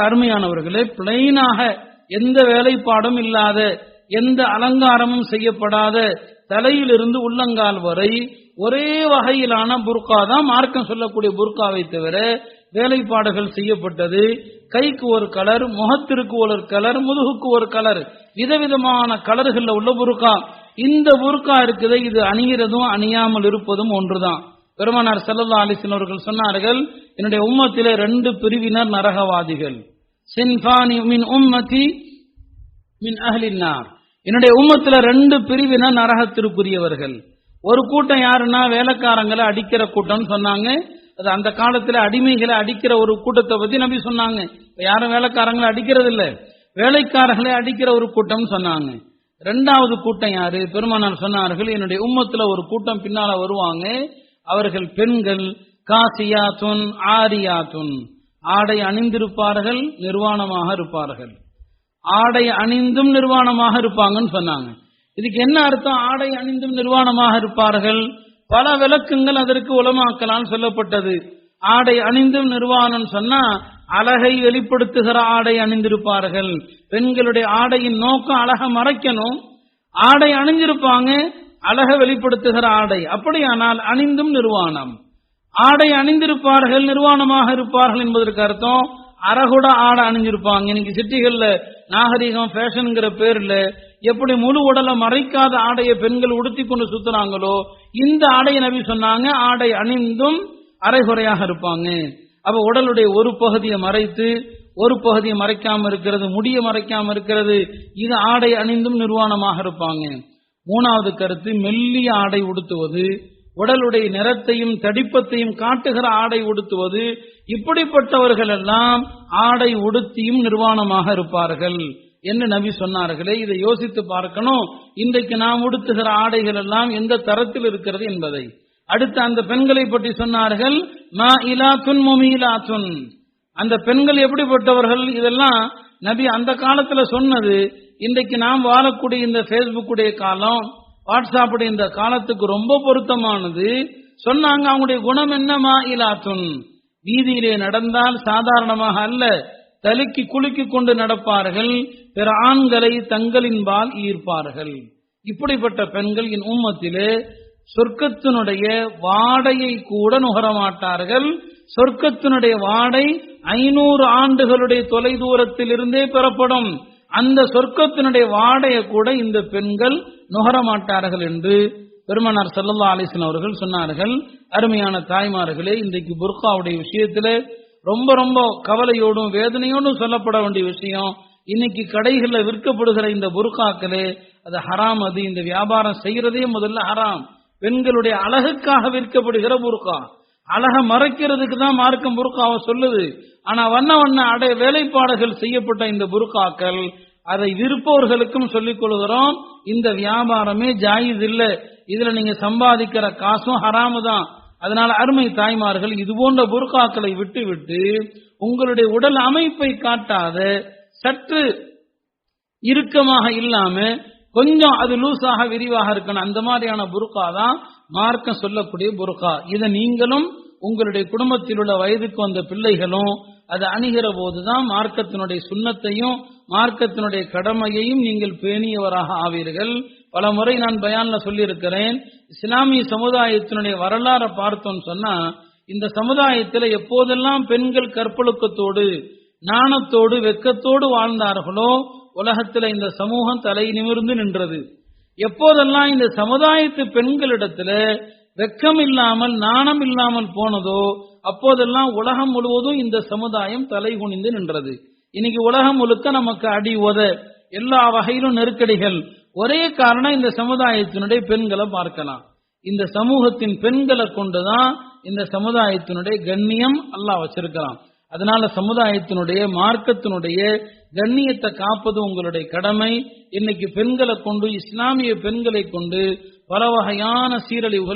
அருமையானவர்களே பிளைனாக எந்த வேலைப்பாடும் இல்லாத எந்த அலங்காரமும் செய்யப்படாத தலையிலிருந்து உள்ளங்கால் வரை ஒரே வகையிலான புர்கா தான் மார்க்கம் சொல்லக்கூடிய புர்காவை தவிர வேலைப்பாடுகள் செய்யப்பட்டது. கைக்கு ஒரு கலர் முகத்திற்கு ஒரு கலர் முதுகுக்கு ஒரு கலர் விதவிதமான கலர்கள்ல உள்ள புர்கா. இந்த புர்கா இருக்குது இது அணிகிறதும் அணியாமல் இருப்பதும் ஒன்றுதான். பெருமானார் செல்லல்லா அலிசன் அவர்கள் சொன்னார்கள் என்னுடைய உம்மத்திலே ரெண்டு பிரிவினர் நரகவாதிகள். சின்பானி மின் உம்மதி மின் அஹ்லின்னார் என்னுடைய உம்மத்துல ரெண்டு பிரிவினர் நரகத்திற்குரியவர்கள். ஒரு கூட்டம் யாருன்னா வேலைக்காரங்களை அடிக்கிற கூட்டம்னு சொன்னாங்க. அது அந்த காலத்துல அடிமைகளை அடிக்கிற ஒரு கூட்டத்தை பத்தி நம்பி சொன்னாங்க. யாரும் வேலைக்காரங்களை அடிக்கிறது இல்ல வேலைக்காரர்களை அடிக்கிற ஒரு கூட்டம் சொன்னாங்க. ரெண்டாவது கூட்டம் யாரு? பெருமானார் சொன்னார்கள் என்னுடைய உம்மத்துல ஒரு கூட்டம் பின்னால வருவாங்க. அவர்கள் பெண்கள் காசியாத்துன் ஆரியாத்துன். ஆடை அணிந்திருப்பார்கள் நிர்வாணமாக இருப்பார்கள். ஆடை அணிந்தும் நிர்வாணமாக இருப்பாங்கன்னு சொன்னாங்க. இதுக்கு என்ன அர்த்தம்? ஆடை அணிந்தும் நிர்வாணமாக இருப்பார்கள். பல விளக்கங்கள் அதற்கு உலமாக்கலால் சொல்லப்பட்டது. ஆடை அணிந்தும் நிர்வாணம் சொன்னா அழகை வெளிப்படுத்துகிற ஆடை அணிந்திருப்பார்கள். பெண்களுடைய ஆடையின் நோக்கம் அழக மறைக்கணும். ஆடை அணிஞ்சிருப்பாங்க அழக வெளிப்படுத்துகிற ஆடை. அப்படியானால் அணிந்தும் நிர்வாணம். ஆடை அணிந்திருப்பார்கள் நிர்வாணமாக இருப்பார்கள் என்பதற்கு அர்த்தம் அறகுட ஆடை அணிஞ்சிருப்பாங்க. இன்னைக்கு சிட்டிகள்ல நாகரிகம் ஃபேஷனுங்கிற பேர்ல எப்படி முழு உடலை மறைக்காத ஆடையை பெண்கள் உடுத்தி கொண்டு சுத்துறாங்களோ இந்த ஆடையை நபி சொன்னாங்க ஆடை அணிந்தும் அரைகுறையாக இருப்பாங்க. அப்ப உடலுடைய ஒரு பகுதியை மறைத்து ஒரு பகுதியை மறைக்காம இருக்கிறது முடிய மறைக்காம இருக்கிறது இது ஆடை அணிந்தும் நிர்வாணமாக இருப்பாங்க. மூணாவது கருத்து மெல்லிய ஆடை உடுத்துவது உடலுடைய நிறத்தையும் தடிப்பத்தையும் காட்டுகிற ஆடை உடுத்துவது இப்படிப்பட்டவர்கள் எல்லாம் ஆடை உடுத்தியும் நிர்வாணமாக இருப்பார்கள் என்று நபி சொன்னார்களே. இதை யோசித்து பார்க்கணும். இன்றைக்கு நாம் உடுத்துகிற ஆடைகள் எல்லாம் எந்த தரத்தில் இருக்கிறது என்பதை. அடுத்து அந்த பெண்களை பற்றி சொன்னார்கள் மா இலாத்துன் முமீலாத்துன். அந்த பெண்கள் எப்படிப்பட்டவர்கள்? இதெல்லாம் நபி அந்த காலத்துல சொன்னது இன்றைக்கு நாம் வாழக்கூடிய இந்த பேஸ்புக்குடைய காலம் வாட்ஸ்அப்புடைய இந்த காலத்துக்கு ரொம்ப பொருத்தமானது. சொன்னாங்க அவங்களுடைய குணம் என்னமா இலாத்துன் வீதியிலே நடந்தால் சாதாரணமாக அல்ல. தலுக்கி குலுக்கி கொண்டு நடப்பார்கள். பிற ஆண்களை தங்களின்பால் ஈர்ப்பார்கள். இப்படிப்பட்ட பெண்கள் என் உம்மத்திலே சொர்க்கத்தினுடைய வாடையை கூட நுகரமாட்டார்கள் சொர்க்கத்தினுடைய வாடை ஐநூறு ஆண்டுகளுடைய தொலை தூரத்தில் இருந்தே பெறப்படும். அந்த சொர்க்கத்தினுடைய வாடையை கூட இந்த பெண்கள் நுகரமாட்டார்கள் என்று பெருமனார் சல்லல்லா அலிஸ்லாம் அவர்கள் சொன்னார்கள். அருமையான தாய்மார்களே இன்றைக்கு புர்காவுடைய விஷயத்துல ரொம்ப ரொம்ப கவலையோடும் வேதனையோடும் சொல்லப்பட வேண்டிய விஷயம் இன்னைக்கு கடைகளில் விற்கப்படுகிற இந்த புர்காக்களே அது ஹராம் அது. இந்த வியாபாரம் செய்யறதே முதல்ல ஹராம். பெண்களுடைய அழகுக்காக விற்கப்படுகிற புர்கா அழக மறைக்கிறதுக்கு தான் மார்க்கம் புருக்காவை சொல்லுது. ஆனா வண்ண வண்ண அடை வேலைப்பாடுகள் செய்யப்பட்ட இந்த புருக்காக்கள் அதை விற்பவர்களுக்கும் சொல்லிக் கொள்கிறோம். இந்த வியாபாரமே ஜாயிஸ் இல்லை. இதுல நீங்க சம்பாதிக்கிற காசும் ஹராமு தான். அதனால அருமை தாய்மார்கள் இது போன்ற புர்காக்களை விட்டு விட்டு உங்களுடைய உடல் அமைப்பை காட்டாத சற்று இறுக்கமாக இல்லாம கொஞ்சம் அது லூஸாக விரிவாக இருக்கணும். அந்த மாதிரியான புர்கா தான் மார்க்கம் சொல்லக்கூடிய புர்கா. இதை நீங்களும் உங்களுடைய குடும்பத்தில் உள்ள வயதுக்கு வந்த பிள்ளைகளும் அதை அணுகிற போதுதான் மார்க்கத்தினுடைய சுண்ணத்தையும் மார்க்கத்தினுடைய கடமையையும் நீங்கள் பேணியவராக ஆவீர்கள். பல முறை நான் பயான்ல சொல்லியிருக்கிறேன் இஸ்லாமிய சமுதாயத்தினுடைய வரலாறை பார்த்தோம் சொன்னா இந்த சமுதாயத்தில் எப்போதெல்லாம் பெண்கள் கற்பழுக்கத்தோடு நாணத்தோடு வெக்கத்தோடு வாழ்ந்தார்களோ உலகத்தில் இந்த சமூகம் தலை நிமிர்ந்து நின்றது. எப்போதெல்லாம் இந்த சமுதாயத்து பெண்களிடத்துல வெக்கம் இல்லாமல் நாணம் இல்லாமல் போனதோ அப்போதெல்லாம் உலகம் முழுவதும் இந்த சமுதாயம் தலை குனிந்து நின்றது. இன்னைக்கு உலகம் முழுக்க நமக்கு அடி உத எல்லா வகையிலும் நெருக்கடிகள். ஒரே காரணம் இந்த சமுதாயத்தினுடைய பெண்களை பார்க்கலாம். இந்த சமூகத்தின் பெண்களை கொண்டுதான் இந்த சமுதாயத்தினுடைய கண்ணியம் அல்லாஹ் வச்சிருக்கலாம் அதனால சமுதாயத்தினுடைய மார்க்கத்தினுடைய கண்ணியத்தை காப்பது உங்களுடைய கடமை. இன்னைக்கு பெண்களை கொண்டு இஸ்லாமிய பெண்களை கொண்டு பல வகையான சீரழிவுகள்